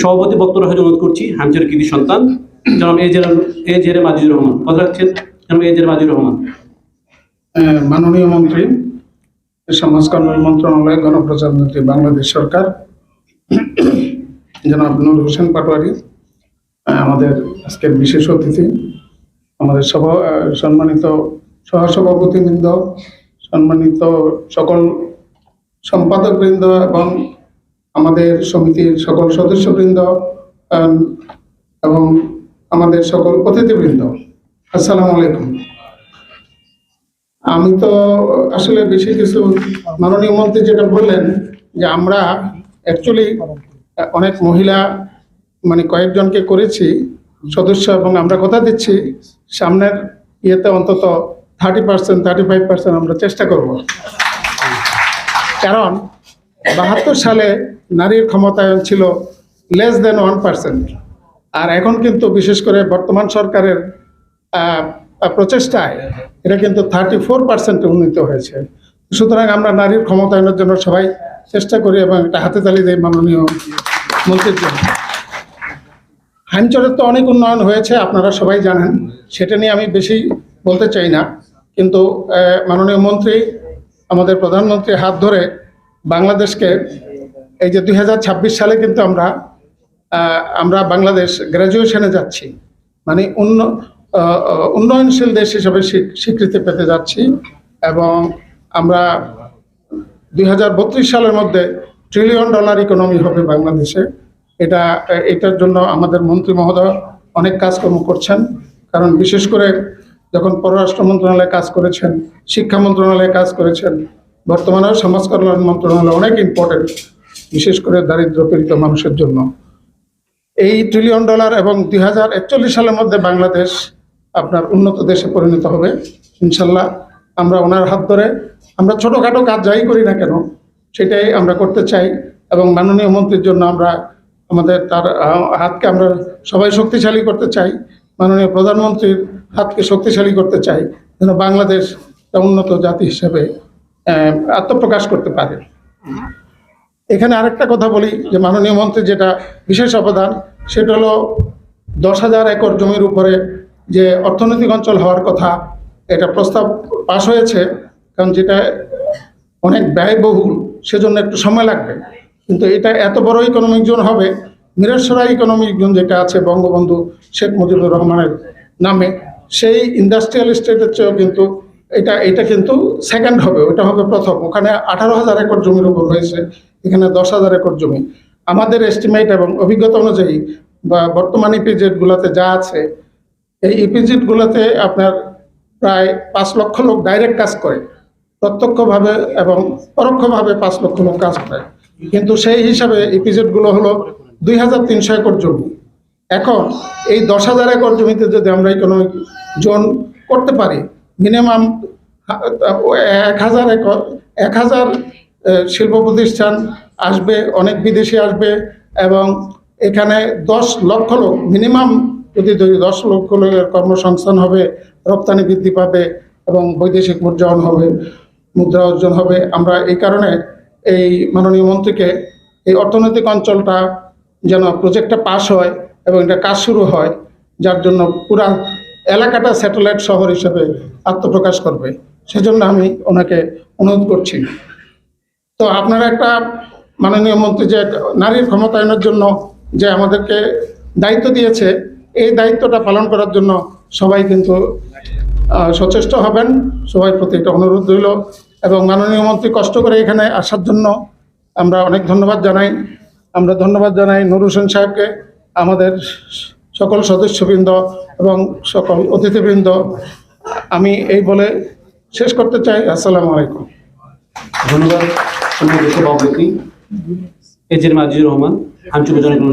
সভাপতি বক্তব্য রাখার অনুরোধ করছি হামচের কৃতি সন্তান, জনাব এ জের এ রহমান কথা রাখছেন জনাব এ জেরে রহমান। মাননীয় মন্ত্রী, সমাজ কল্যাণ মন্ত্রণালয়, গণপ্রচার মন্ত্রী, বাংলাদেশ সরকার, জনাব নুর হোসেন পাটোয়ারি আমাদের আজকের বিশেষ অতিথি, আমাদের সভা সম্মানিত সহসভাপতিবৃন্দ, সম্মানিত সকল সম্পাদকবৃন্দ এবং আমাদের সমিতির সকল সদস্যবৃন্দ এবং আমাদের সকল অতিথিবৃন্দ। আসসালামু আলাইকুম। আমি তো আসলে বেশি কিছু মাননীয় মন্ত্রী যেটা বললেন, যে আমরা অ্যাকচুয়ালি অনেক মহিলা মানে কয়েকজনকে করেছি, সদস্য, এবং আমরা কথা দিচ্ছি। সামনের ইয়েতে অন্তত thirty percent thirty five percent আমরা চেষ্টা করব। কারণ বাহাত্তর সালে নারীর ক্ষমতায়ন ছিল লেস দেন ওয়ান পার্সেন্ট আর এখন কিন্তু বিশেষ করে বর্তমান সরকারের প্রচেষ্টায় এটা কিন্তু থার্টি ফোর পার্সেন্টে উন্নীত হয়েছে। সুতরাং আমরা নারীর ক্ষমতায়নের জন্য সবাই চেষ্টা করি এবং একটা হাতে তালি দেয় মাননীয় মন্ত্রীর জন্য। হাইমচরের তো অনেক উন্নয়ন হয়েছে, আপনারা সবাই জানেন, সেটা নিয়ে আমি বেশি বলতে চাই না। কিন্তু মাননীয় মন্ত্রী, আমাদের প্রধানমন্ত্রীর হাত ধরে বাংলাদেশকে এই যে দুই হাজার ছাব্বিশ সালে কিন্তু আমরা আমরা বাংলাদেশ গ্র্যাজুয়েশনে যাচ্ছি। মানে উন্ন উন্নয়নশীল দেশ হিসেবে স্বীকৃতি পেতে যাচ্ছি এবং আমরা দুই হাজার বত্রিশ সালের মধ্যে ট্রিলিয়ন ডলার ইকোনমি হবে বাংলাদেশে। এটা, এটার জন্য আমাদের মন্ত্রী মহোদয় অনেক কাজকর্ম করছেন। কারণ বিশেষ করে যখন পররাষ্ট্র মন্ত্রণালয়ে কাজ করেছেন, শিক্ষা মন্ত্রণালয়ে কাজ করেছেন, বর্তমানেও সমাজ কল্যাণ মন্ত্রণালয় অনেক ইম্পর্টেন্ট বিশেষ করে দারিদ্র পীড়িত মানুষের জন্য। এই ট্রিলিয়ন ডলার এবং দুই হাজার একচল্লিশ সালের মধ্যে বাংলাদেশ আপনার উন্নত দেশে পরিণত হবে, ইনশাল্লাহ। আমরা ওনার হাত ধরে আমরা ছোটোখাটো কাজ যাই করি না কেন, সেটাই আমরা করতে চাই এবং মাননীয় মন্ত্রীর জন্য আমরা আমাদের তার হাতকে আমরা সবাই শক্তিশালী করতে চাই, মাননীয় প্রধানমন্ত্রীর হাতকে শক্তিশালী করতে চাই, যেন বাংলাদেশ উন্নত জাতি হিসেবে আত্মপ্রকাশ করতে পারে। এখানে আরেকটা কথা বলি, যে মাননীয় মন্ত্রী যেটা বিশেষ অবদান, সেটা হলো দশ হাজার একর জমির উপরে যে অর্থনৈতিক অঞ্চল হওয়ার কথা, এটা প্রস্তাব পাশ হয়েছে, কারণ যেটা অনেক ব্যয়বহুল, সেজন্য একটু সময় লাগবে। কিন্তু এটা এত বড় ইকোনমিক জোন হবে মিরেশ্বরা ইকোনমিক জোন যেটা আছে বঙ্গবন্ধু শেখ মুজিবুর রহমানের নামে, সেই ইন্ডাস্ট্রিয়াল স্টেটের চেয়েও কিন্তু এটা এটা কিন্তু সেকেন্ড হবে, ওটা হবে প্রথম। ওখানে আঠারো হাজার একর জমির উপর হয়েছে এখানে দশ হাজার একর জমি। আমাদের এস্টিমেট এবং অভিজ্ঞতা অনুযায়ী বা বর্তমান ইপিজেডগুলোতে যা আছে, এই ইপিজেডগুলোতে আপনার প্রায় পাঁচ লক্ষ লোক ডাইরেক্ট কাজ করে, প্রত্যক্ষভাবে এবং পরোক্ষভাবে পাঁচ লক্ষ লোক কাজ করে। কিন্তু সেই হিসাবে ইপিজেডগুলো হলো দুই হাজার তিনশো একর জমি। এখন এই দশ হাজার একর জমিতে যদি আমরা ইকোনমিক জোন করতে পারি মিনিমাম এক হাজার একর, এক হাজার শিল্প প্রতিষ্ঠান আসবে, অনেক বিদেশি আসবে এবং এখানে দশ লক্ষ লোক মিনিমাম যদি দশ লক্ষ লোকের কর্মসংস্থান হবে, রপ্তানি বৃদ্ধি পাবে এবং বৈদেশিক মুদ্রায়ন হবে, মুদ্রা অর্জন হবে। আমরা এই কারণে এই মাননীয় মন্ত্রীকে এই অর্থনৈতিক অঞ্চলটা যেন প্রজেক্টটা পাস হয় এবং এটা কাজ শুরু হয়, যার জন্য পুরা এলাকাটা স্যাটেলাইট শহর হিসেবে আত্মপ্রকাশ করবে। সেজন্য আমি ওনাকে অনুরোধ করছি। তো আপনারা একটা মাননীয় মন্ত্রী যে নারীর ক্ষমতায়নের জন্য যে আমাদেরকে দায়িত্ব দিয়েছে, এই দায়িত্বটা পালন করার জন্য সবাই কিন্তু সচেষ্ট হবেন। সবাই প্রতি একটা অনুরোধ রইল। এবং মাননীয় মন্ত্রী কষ্ট করে এখানে আসার জন্য আমরা অনেক ধন্যবাদ জানাই। আমরা ধন্যবাদ জানাই নুর হোসেন সাহেবকে, আমাদের সকল সদস্যবৃন্দ এবং সকল অতিথিবৃন্দ। আমি এই বলে শেষ করতে চাই। আসসালামু আলাইকুম। ধন্যবাদ। সম্মানিত সভাপতি এ এজের মাজিদুর রহমান আঞ্চলিক জনগণ